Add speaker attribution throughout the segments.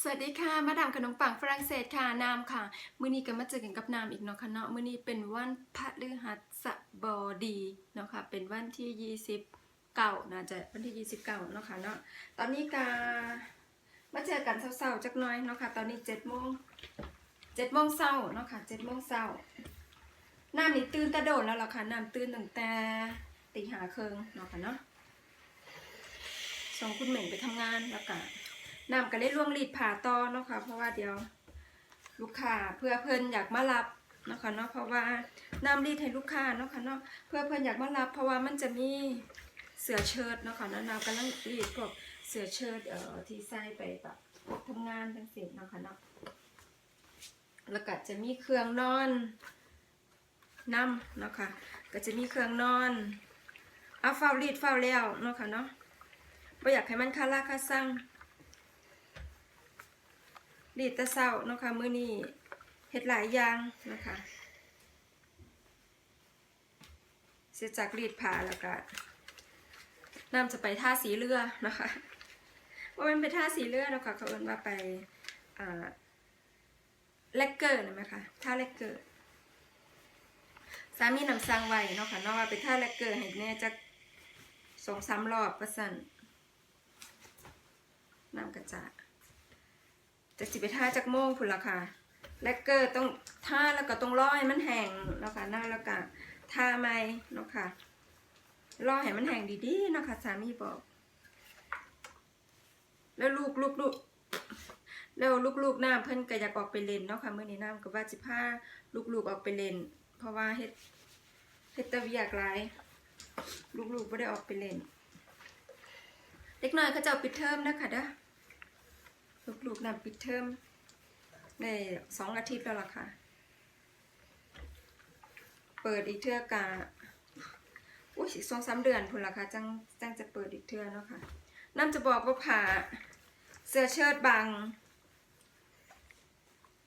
Speaker 1: สวัสดีค่ะมาดามขนมปังฝรั่งเศสค่ะนามค่ะมื้อนี้ก็มาเจอกันกับนามอีกเนาะค่ะเนาะมื้อนี้เป็นวันพฤหัสบดีเนาะค่ะเป็นวันที่ 29น่าจะวันที่ 29เนาะค่ะเนาะตอนนี้ก็มาเจอกันเช้าๆจักหน่อยเนาะค่ะตอนนี้7โมง7โมงเช้าเนาะค่ะ7โมงเช้าน้ำนี่ตื่นตะโดดแล้วล่ะค่ะน้ำตื่นตั้งแต่ตีห้าครึ่งเนาะค่ะเนาะส่งคุณเหม่งไปทำงานแล้วก็ นำกันได้ล่วงรีดผ่าต่อเนาะค่ะ เพราะว่าเดี๋ยวลูกค้าเพื่อเพิ่นอยากมารับเนาะค่ะเนาะเพราะว่านำรีดให้ลูกค้าเนาะค่ะเนาะเพื่อเพิ่นอยากมารับ เพราะว่ามันจะมีเสื้อเชิ้ตเนาะค่ะเนาะนำกำลังรีดพวกเสื้อเชิ้ตเอ่อที่ใส่ไปแบบทำงานทั้งสิ้นเนาะค่ะเนาะแล้วก็จะมีเครื่องนอนน้ำเนาะค่ะก็จะมีเครื่องนอนเอาเฝ้ารีดเฝ้าแล้วเนาะค่ะเนาะบ่อยากให้มันคาราคาสั่ง รีดตะเศร้าเนาะค่ะมื้อนี้เฮ็ดหลายอย่างนะคะเสียจากรีดผ้าแล้วก็น้ำจะไปท่าสีเรือนะคะว่ามันไปท่าสีเรือเนาะค่ะเขาเอินว่าไปอ่าแลกเกอร์นะไหมคะท่าแลกเกอร์สามีนำสั่งไว้เนาะค่ะนาะว่าไปท่าแลกเกอร์ให้แน่จักสองสามรอบประสันน้ำกระจะ จะสิไปท่าจากโมงพุ่นละค่ะแลกเกอร์ต้องท่าแล้วก็ต้องรอให้มันแห้งเนาะค่ะหน้าแล้วก็ท่าไหมเนาะค่ะรอให้มันแห้งดีๆเนาะค่ะสามีบอก แล้วลูกลูกลูกแล้วลูกลูกน้ำเพิ่นก็อยากออกไปเล่นเนาะค่ะเมื้อนี้น้ำก็ว่าสิพาลูกลูกออกไปเล่น เพราะว่าเฮ็ดเฮ็ดตะเวียกหลายลูกลูกบ่ได้ออกไปเล่นเด็กน้อยเขาจะเอาปิดเทอมนะคะเด้อ ลูกๆนำปิดเทอมในสองอาทิตย์แล้วล่ะค่ะ เปิดอีกเทื่อกาอุ้ยสองสามเดือนพุ่นละค่ะจังจังจะเปิดอีกเทื่อเนาะค่ะน้ำจะบอกว่าผ่าเสื้อเชิ้ตบาง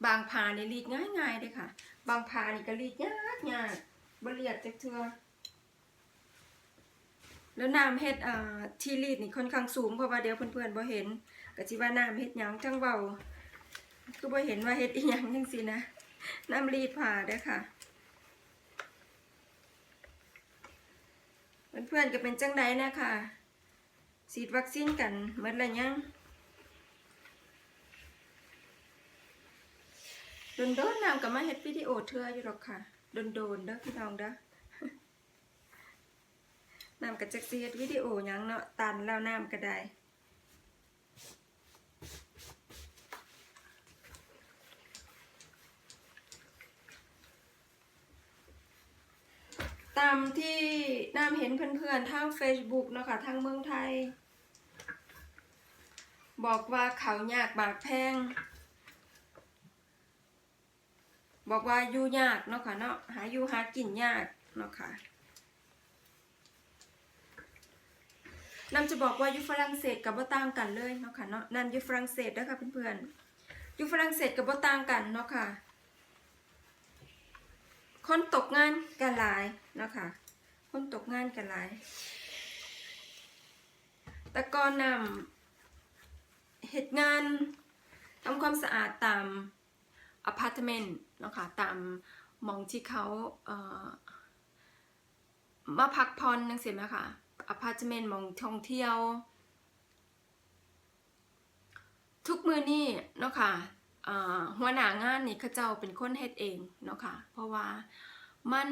Speaker 1: บางผ่านี่รีดง่ายๆเลยค่ะ บางผ่านี่ก็รีดยากยากบเรียดจักเทือแล้วน้ำเฮ็ดอ่าที่รีดนี่ค่อนข้างสูงเพราะว่าเดี๋ยวเพื่อนๆบ่เห็น ก็สิว่าน้ำเฮ็ดหยังทั้งเว้าคือบ่เห็นว่าเฮ็ดอีหยังจังซี่นะน้ำรีดผ่าเด้อค่ะเพื่อนๆก็เป็นจังไดนะคะฉีดวัคซีนกันหมดแล้วยังโดนๆน้ำก็มาเฮ็ดวิดีโอเทื่ออยู่หรอกค่ะโดนๆเด้อพี่น้องเด้อน้ำกับจักซีเฮ็ดวิดีโอยังเนาะตันแล้วน้ำก็ได้ ตามที่น้ำเห็นเพื่อนๆทาง Facebook เนาะค่ะทางเมืองไทย บอกว่าเขายากบากแพง บอกว่าอยู่ยากเนาะค่ะเนาะหาอยู่หากินยากเนาะค่ะนำจะบอกว่าอยู่ฝรั่งเศสกับบ่ต่างกันเลยเนาะค่ะเนาะนั่นอยู่ฝรั่งเศสนะคะเพื่อนๆอยู่ฝรั่งเศสกับบ่ต่างกันเนาะค่ะ คนตกงานกันหลายนะคะคนตกงานกันหลายแต่ก่อนนำเหตุงานทำความสะอาดตามอพาร์ตเมนต์นะคะตามมองที่เขาเมาพักผ่อนนังเสียไหมคะอพาร์ตเมนต์มองท่องเที่ยว ทุกมือนี่เนาะค่ะอ่า หัวหน้างานนี่เขาเจ้าเป็นคนเฮ็ดเองเนาะค่ะ เพราะว่ามัน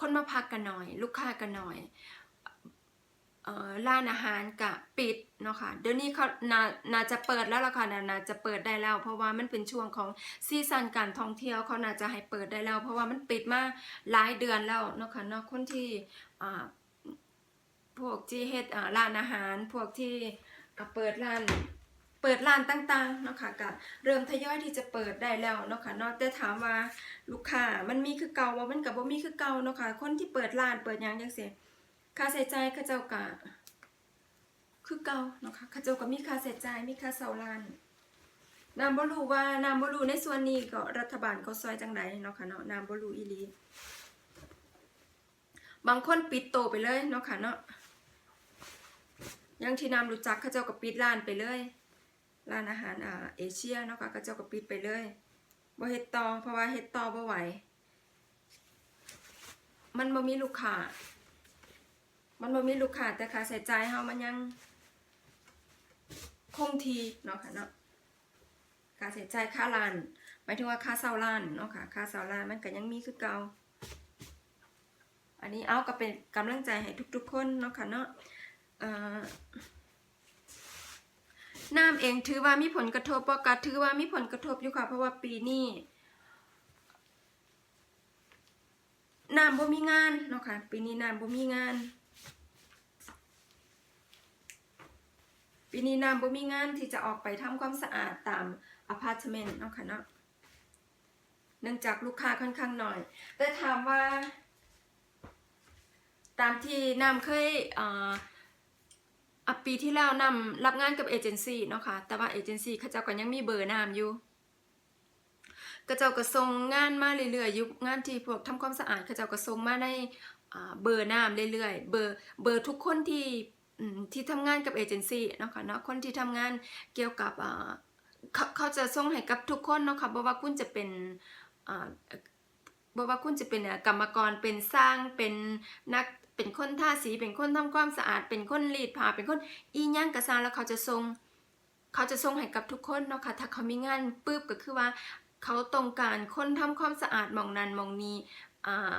Speaker 1: คนมาพักกันหน่อย ลูกค้ากันหน่อยร้านอาหารกะปิดเนาะค่ะเดี๋ยวนี้เขานานาจะเปิดแล้วล่ะค่ะนานาจะเปิดได้แล้ว เพราะว่ามันเป็นช่วงของซีซันการท่องเที่ยวเขาน่าจะให้เปิดได้แล้ว เพราะว่ามันปิดมาหลายเดือนแล้วเนาะค่ะเนาะคนที่พวกที่เฮ็ดร้านอาหาร พวกที่เปิดร้าน เปิดร้านต่างๆเนาะค่ะก็เริ่มทยอยที่จะเปิดได้แล้วเนาะค่ะเนาะแต่ถามว่าลูกค้ามันมีคือเก่าว่ามันก็บ่มีคือเก่าเนาะค่ะคนที่เปิดร้านเปิดยังจังซี่ค่าใช้จ่ายเขาเจ้าก็คือเก่าเนาะค่ะเขาเจ้าก็มีค่าใช้จ่ายมีค่าเช่าร้านนามบรูว่านามบรูในส่วนนี้ก็รัฐบาลเขาซอยจังไดเนาะค่ะเนาะนามบรูอีลีบางคนปิดโตไปเลยเนาะค่ะเนาะยังที่นามรู้จักเขาเจ้าก็ปิดร้านไปเลย ร้านอาหารอ่าเอเชียเนาะค่ะก็เจ้าก็ปิดไปเลยบ่เฮ็ดต่อเพราะว่าเฮ็ดต่อบ่ไหว มันบ่มีลูกค้า มันบ่มีลูกค้าแต่ค่าใช้จ่ายเฮามันยังคงทีเนาะค่ะเนาะค่าใช้จ่ายค่าร้านหมายถึงว่าค่าเช่าร้านเนาะค่ะค่าเช่าร้านมันก็ยังมีคือเก่าอันนี้เอาก็เป็นกำลังใจให้ทุกๆคนเนาะค่ะเนาะเอ่อ น้ำเองถือว่ามีผลกระทบบ่ก็ถือว่ามีผลกระทบอยู่ค่ะ เพราะว่าปีนี้น้ำบ่มีงานเนาะค่ะปีนี้น้ำบ่มีงาน ปีนี้น้ำบ่มีงานที่จะออกไปทำความสะอาดตามอพาร์ตเมนต์เนาะค่ะเนาะเนื่องจากลูกค้าค่อนข้างหน่อย แต่ถามว่า ตามที่นำเคยเอ่อ อะปีที่แล้วนำรับงานกับเอเจนซี่เนาะค่ะแต่ว่าเอเจนซี่เขาเจ้าก็ยังมีเบอร์นามอยู่ก็เจ้าก็ส่งงานมาเรื่อยๆยุคงานที่พวกทำความสะอาดเขาเจ้าก็ส่งมาในเบอร์นามเรื่อยๆเบอร์เบอร์ทุกคนที่ที่ทำงานกับเอเจนซี่เนาะค่ะเนาะคนที่ทำงานเกี่ยวกับเขาจะส่งให้กับทุกคนเนาะค่ะบ่ว่าคุณจะเป็นอ่า บอกว่าคุณจะเป็นกรรมกรเป็นสร้างเป็นนักเป็นคนทาสีเป็นคนทำความสะอาด เป็นคนรีดผ้าเป็นคนอีย่างกระซาแล้วเขาจะส่งเขาจะส่งให้กับทุกคนเนาะค่ะถ้าเขามีงานปุ๊บก็คือว่า เขาต้องการคนทำความสะอาดมองนั้นมองนี้อ่า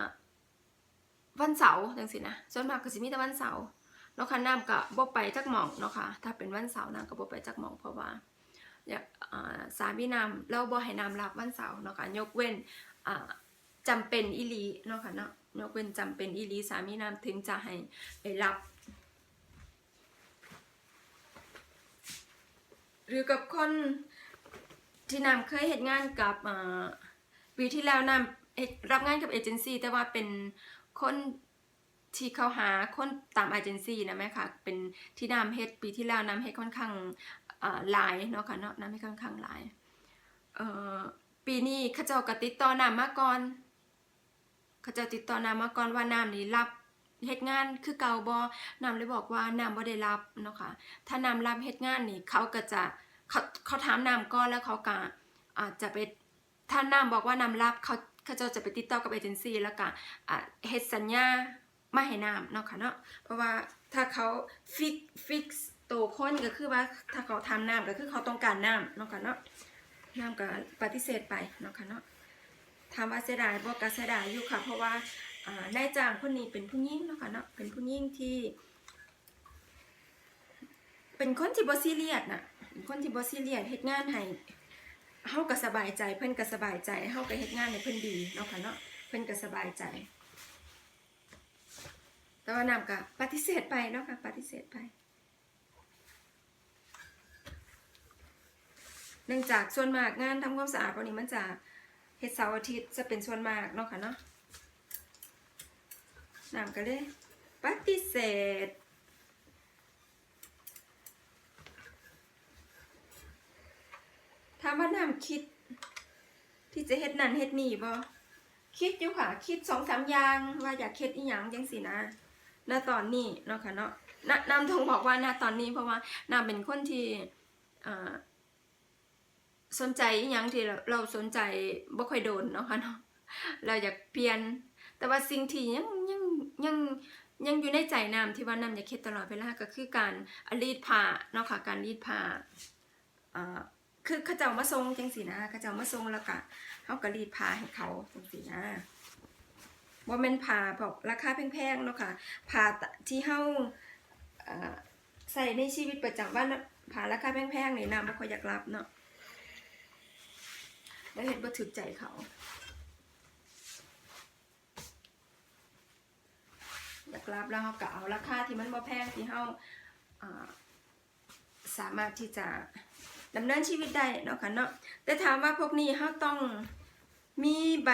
Speaker 1: วันเสาร์จังสินะส่วนมากก็สิมีแต่วันเสาร์เนาะค่ะน้ำก็บ่ไปจักหมองเนาะค่ะถ้าเป็นวันเสาร์น้ำก็บ่ไปจักหมองเพราะว่าอยากสามีน้ำเราบ่ให้น้ำรับวันเสาร์เนาะค่ะยกเว้นอ่า จำเป็นอีลีเนาะค่ะเนาะยกเป็นจำเป็นอีลีสามีนามถึงจะให้ไปรับ หรือกับคนที่นำเคยเหตุงานกับปีที่แล้วนำเฮ็ดรับงานกับเอเจนซี่แต่ว่าเป็นคนที่เขาหาคนตามเอเจนซี่นะแม่ค่ะ เป็นที่นำเฮ็ดปีที่แล้วนำเฮ็ดค่อนข้างหลายเนาะค่ะเนาะนำเฮ็ดค่อนข้างหลายปีนี้เขาเจ้าก็ติดต่อนำมาก่อน เขาจะติดต่อนามมาก่อนว่าน้ำนี้รับเฮ็ดงานคือเก่าบ่น้ำเลยบอกว่าน้ำบ่ได้รับเนาะค่ะถ้าน้ำรับเฮ็ดงานนี่เขาก็จะเขาเขาถามน้ำก่อนแล้วเขาก็อาจจะไปถ้าน้ำบอกว่าน้ำรับเขาเขาจะจะไปติดต่อกับเอเจนซี่แล้วก็อะเฮ็ดสัญญามาให้น้ำเนาะค่ะเนาะเพราะว่าถ้าเขาฟิกฟิกตัวคนก็คือว่าถ้าเขาทำน้ำก็คือเขาต้องการน้ำเนาะค่ะเนาะน้ำก็ปฏิเสธไปเนาะค่ะเนาะ ถามว่าเสียดายบอกกเสียดายอยู่ค่ะ เพราะว่าานายจ้างคนนี้เป็นผู้หญิงเนาะค่ะเนาะเป็นผู้หญิงที่ เป็นคนที่บ่ซีเรียสน่ะคนที่บ่ซีเรียสเฮ็ดงานให้เฮาก็สบายใจ เพิ่นก็สบายใจเฮาก็เฮ็ดงานให้เพิ่นดีเนาะค่ะเนาะเพิ่นก็สบายใจ แต่ว่านำก็ปฏิเสธไปเนาะค่ะปฏิเสธไปเนื่องจากส่วนมากงานทำความสะอาดพวกนี้มันจะ เฮ็ดเสาร์อาทิตย์จะเป็นส่วนมากเนาะค่ะเนาะน้ำก็เลยปฏิเสธถามว่าน้ำคิด ที่จะเฮ็ดนั่นเฮ็ดนี่บ่คิดอยู่ค่ะ คิดสองสามอย่างว่าอยากเฮ็ดอีหยังจังสินะณตอนนี้เนาะค่ะเนาะน้ำทงบอกว่าณตอนนี้เพราะว่าน้ำเป็นคนที่อ่า สนใจอหยังที่เราเราสนใจบ่ค่อยโดนเนาะค่ะเนาะเราอยากเปลี่ยน แต่ว่าสิ่งที่ยังยังยังยังอยู่ในใจน้ำที่ว่าน้ำอยากเฮ็ดตลอดเวลาก็คือการรีดผ้าเนาะค่ะการรีดผ้าอ่าคือเขาเจ้ามาส่งจังซี่นะเขาเจ้ามาส่งแล้วก็เฮาก็รีดผ้าให้เขาจังซี่นะบ่แม่นผ้าพวกราคาแพงๆเนาะค่ะผ้าที่เฮาอ่าใส่ในชีวิตประจำวันผ้าราคาแพงๆนี่น้ำบ่ค่อยอยากรับเนาะ แล้วเห็นว่าถึกใจเขาอยากรับแล้วเขาก็เอาราคาที่มันบ่แพงที่เขาสามารถที่จะดำเนินชีวิตได้เนาะค่ะเนาะแต่ถามว่าพวกนี้เขาต้องมีใบ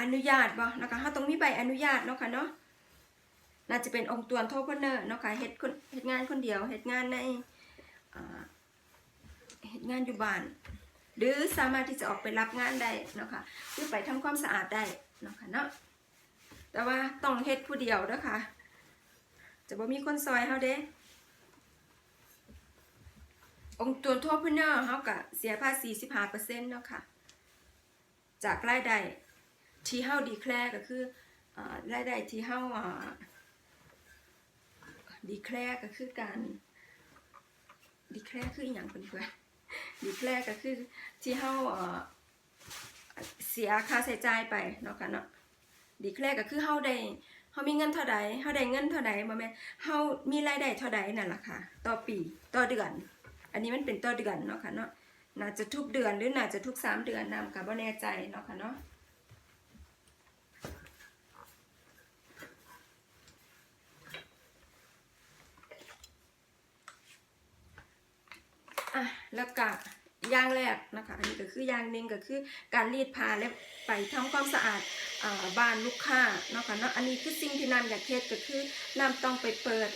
Speaker 1: อนุญาตบ่เนาะคะเขาต้องมีใบอนุญาตเนาะค่ะเนาะน่าจะเป็นองค์ตัวนโทพเนอร์เนาะค่ะเฮ็ดคนเฮ็ดงานคนเดียวเฮ็ดงานใน เฮ็ดงานอยู่บ้าน หรือสามารถที่จะออกไปรับงานได้เนาะค่ะหรือไปทำความสะอาดได้เนาะค่ะเนาะแต่ว่าต้องเฮ็ดผู้เดียวเด้อค่ะจะบ่มีคนซอยเฮาเด้องค์ตัวทั่วพื้นเนอร์เขาก็เสียภาษี15%เนาะค่ะจากรายได้ที่เฮาดีแคลร์ก็คืออ่รายได้ที่เฮาอ่าดีแคลร์ก็คือการดีแคลร์คืออหย่างเพื่อนๆ ดีแคลร์ก็คือที่เฮาเสียค่าใช้จ่ายไปเนาะค่ะเนาะดีแคลร์ก็คือเฮาได้เฮามีเงินเท่าใดเฮาได้เงินเท่าใดบ่แม่นเฮามีรายได้เท่าใดนั่นล่ะค่ะ ต่อปีต่อเดือน อันนี้มันเป็นต่อเดือนเนาะค่ะเนาะน่าจะทุกเดือนหรือน่าจะทุกสามเดือนนำกับบ่แน่ใจเนาะค่ะเนาะ อะ แล้วก็อย่างแรกนะคะอันนี้ก็คืออย่างหนึ่งก็คือการรีดผ้าและไปทำความสะอาดอาบ้านลูกค้าเนาะค่ะเนาะอันนี้คือสิ่งที่น้ำอยากเฮ็ดก็คือน้ำต้องไปเปิด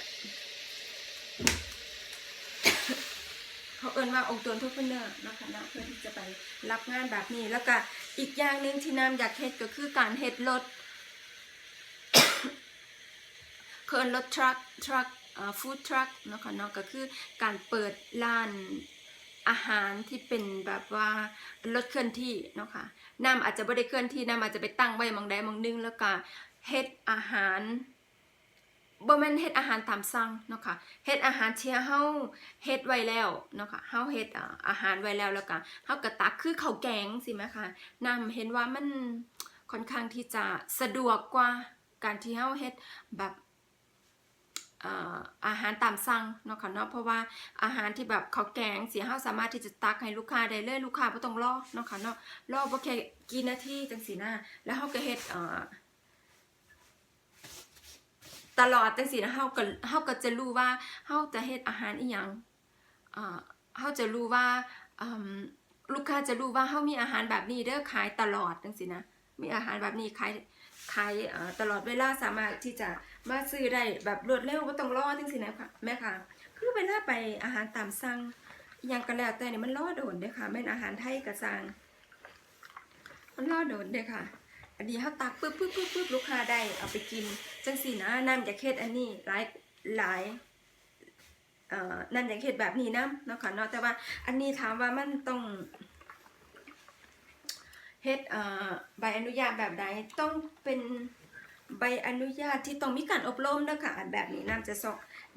Speaker 1: เขาเอิ้นว่าองค์ตัวทุกเนอร์นาะคะเนาะเพื่อที่จะไปรับงานแบบนี้ แล้วก็อีกอย่างหนึ่งที่น้ำอยากเฮ็ดก็คือการเฮ็ดรถเคินรถทรัคทรัคฟู้ดทรัคเนาะค่ะเนาะก็คือการเปิดร้าน อาหารที่เป็นแบบว่ารถเคลื่อนที่เนาะค่ะน้ำอาจจะไม่ได้เคลื่อนที่น้ำอาจจะไปตั้งไว้มองใดมองนึงแล้วก็เฮ็ดอาหารบ่แม่นเฮ็ดอาหารตามสั่งเนาะค่ะเฮ็ดอาหารที่เฮาเฮ็ดไว้แล้วเนาะค่ะเฮาเฮ็ดอาหารไว้แล้วแล้วก็เฮาก็ตักคือข้าวแกงสิแม่ค่ะน้ำเห็นว่ามันค่อนข้างที่จะสะดวกกว่าการที่เฮาเฮ็ดแบบ อาหารตามสั่งเนาะค่ะเนาะเพราะว่าอาหารที่แบบเขาแกงเสียเฮาสามารถที่จะตักให้ลูกค้าได้เลยลูกค้าบ่ต้องรอเนาะค่ะเนาะรอบ่แค่กี่นาทีจังซี่นะแล้วเฮาก็เฮ็ดตลอดจังซี่นะเฮาก็เฮาก็จะรู้ว่าเฮาจะเฮ็ดอาหารอีหยังเอ่อเฮาจะรู้ว่าลูกค้าจะรู้ว่าเฮามีอาหารแบบนี้เด้อขายตลอดจังซี่นะ มีอาหารแบบนี้ขายขายตลอดเวลาสามารถที่จะมาซื้อได้แบบรวดเร็วไม่ต้องรอจังสินะค่ะแม่ค่ะ คือเวลาไปอาหารตามสั่งอหยังก็แล้วแต่เนี่ยมันรอโดนเด้ค่ะแม่นอาหารไทยกระซังมันรอโดนเด้ค่ะ อันนี้เขาตักปึ๊บปึ๊บปึ๊บปึ๊บลูกค้าได้เอาไปกิน จังสินะน้ำจากเฮ็ดอันนี้หลายหลายเอ่น้ำจากเฮ็ดแบบนี้นะเนาะค่ะเนาะแต่ว่าอันนี้ถามว่ามันต้อง เฮ็ดใบอนุญาตแบบใดต้องเป็นใบอนุญาตที่ต้องมีการอบรมเด้อค่ะแบบนี้น่าจะสอง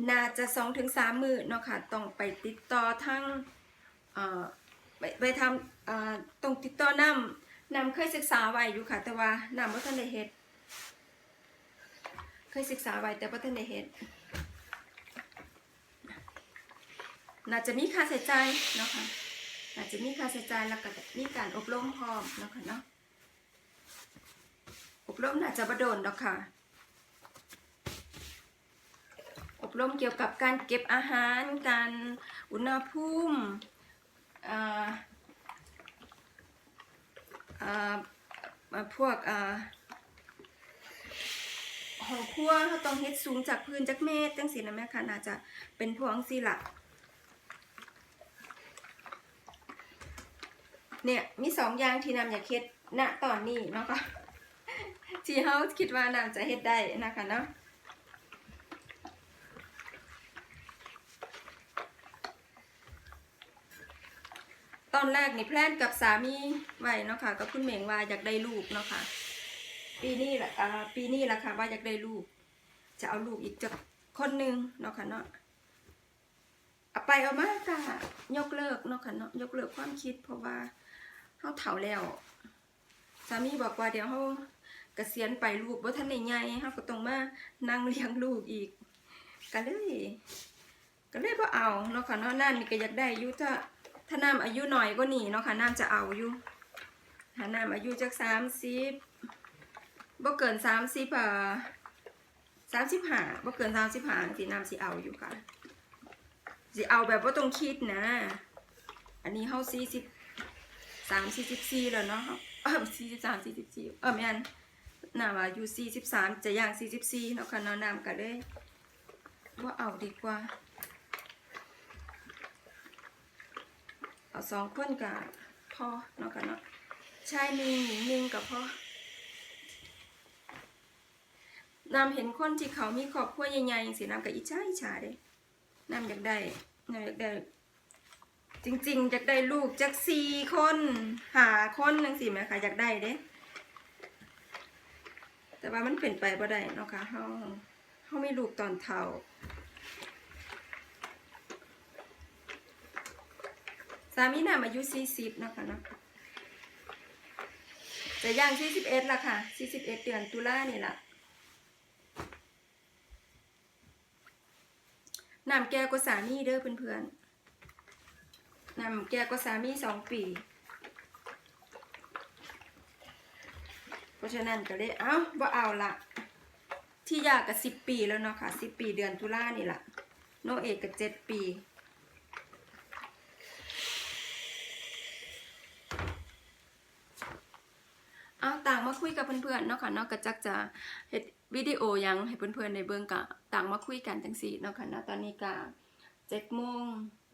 Speaker 1: น่าจะสองถึงสามมือเนาะค่ะต้องไปติดต่อทั้งไปไปทำต้องติดต่อนำนำเคยศึกษาไว้อยู่ค่ะ แต่ว่านำว่าท่านได้เฮ็ดเคยศึกษาไว้แต่ว่าท่านได้เฮ็ดน่าจะมีค่าใช้จ่ายเนาะค่ะ น่าจจะมีค่าใช้จ่ายแล้วก็มีการอบรมพร้อมเนาะค่ะเนาะอบรมน่าจะประโดนดอกค่ะ อบรมเกี่ยวกับการเก็บอาหาร การอุณหภูมิพวกอ่าห้องครัวเขาต้องเฮ็ดสูงจากพื้นจากเมตรจังสีนะแม่ค่ะน่าจะเป็นพวกจังสีละ เนี่ยมีสองอย่างที่นำอยากเฮ็ดณตอนนี้เนาะค่ะที่เฮาคิดว่าน้ำจะเฮ็ดได้นะคะเนาะตอนแรกนี่แพลนกับสามีไว้เนาะค่ะกับคุณเหม่งว่าอยากได้ลูกเนาะค่ะปีนี้แหละอ่าปีนี้แหละค่ะว่าอยากได้ลูก จะเอาลูกอีกจากคนหนึ่งเนาะค่ะเนาะเอาไปเอามาก็ยกเลิกเนาะค่ะเนาะยกเลิกความคิดเพราะว่า เฮาเฒ่าแล้ว สามีบอกว่าเดี๋ยวเฮาเกษียณไปลูกว่าท่านใหญ่ๆเฮาก็ต้องมานั่งเลี้ยงลูกอีกก็เลยก็เลยบ่เอาเนาะค่ะเนาะนั่นนี่ก็อยากได้อยู่ถ้าถ้าน้ำอายุหน่อยกว่านี้เนาะค่ะน้ำจะเอาอยู่ถ้าน้ำอายุจักสามสิบบ่เกินสามสิบอ่าสามสิบห้าบ่เกินสามสิบห้าสิน้ำสิเอาอยู่ค่ะสิเอาแบบว่าต้องคิดนะ อันนี้เฮาสี่สิบ สามสี่สิบสี่แล้วเนาะเออสี่สิบสามสี่สิบสี่เออแม่นน้ำอายุ43จะย่าง44เนาะค่ะเนาะน้ำก็เลยว่าเอาดีกว่า เอาสองคนกับพ่อเนาะค่ะเนาะชายหนึ่งหญิงหนึ่งกับพ่อน้ำเห็นคนที่เขามีครอบครัวใหญ่ๆอย่างสิน้ำกับอิจฉาอิจฉาเด้น้ำอยากได้น้ำอยากได้ จริงๆอยากได้ลูกจากสี่คนหาคนจังสี่ไหมคะอยากได้เด้ แต่ว่ามันเป็นไปบ่ได้เนาะค่ะเฮาเฮาไม่ลูกตอนเฒ่าสามีน่ะอายุ40เนะคะเนาะจะย่าง41ละค่ะ41เอ็ดือนตุลานี่ล่ะน้ำแกกว่าสามีเด้อเพื่อนๆ น้ำแก่กว่าสามีสองปี เพราะฉะนั้นก็เลยเอ้าบ่เอาละที่ยากกับสิบปีแล้วเนาะค่ะสิบปีเดือนตุลานี่แหละโนเอกกับเจ็ดปีเอาต่างมาคุยกับเพื่อนๆเนาะค่ะเนาะก็จักจะเฮ็ดวิดีโอยังให้เพื่อนๆในเบิ่งกะต่างมาคุยกันจังซี่เนาะค่ะเนาะตอนนี้ก็เจ็ดโมง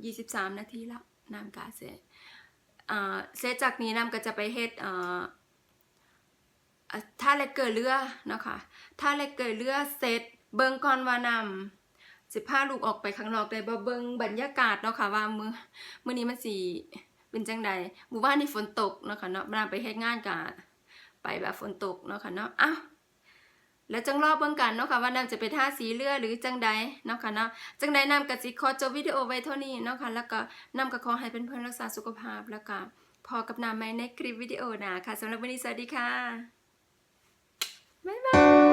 Speaker 1: ยี่สิบสามนาทีแล้ว น้ำกาเสร็จอ่เสร็จจากนี้น้ำก็จะไปเฮ็ดอ่าอะถ้าเล็กเกิดเรือเนาะค่ะถ้าเล็กเกิดเรือเสร็จเบิงก่อนว่านำสิพาลูกออกไปข้างนอกได้บ่เบิงบรรยากาศเนาะค่ะว่ามือมื้อนี้มันสิเป็นจังใดหมู่บ้านนี่ฝนตกเนาะค่ะเนาะนำไปเฮ็ดงานกะไปแบบฝนตกเนาะค่ะเนาะอ้าว แล้วจังรอบเบื้องกันเนาะค่ะว่านำจะไปท่าสีเลือหรือจังใดเนาะค่ะเนาะจังใดนำก็สิคอจบวิดีโอไว้เท่านี้เนาะค่ะแล้วก็นำก็ขอให้เพื่อนรักษาสุขภาพแล้วก็พอกับนำไหมในคลิปวิดีโอหนาค่ะสำหรับวันนี้สวัสดีค่ะบ๊ายบาย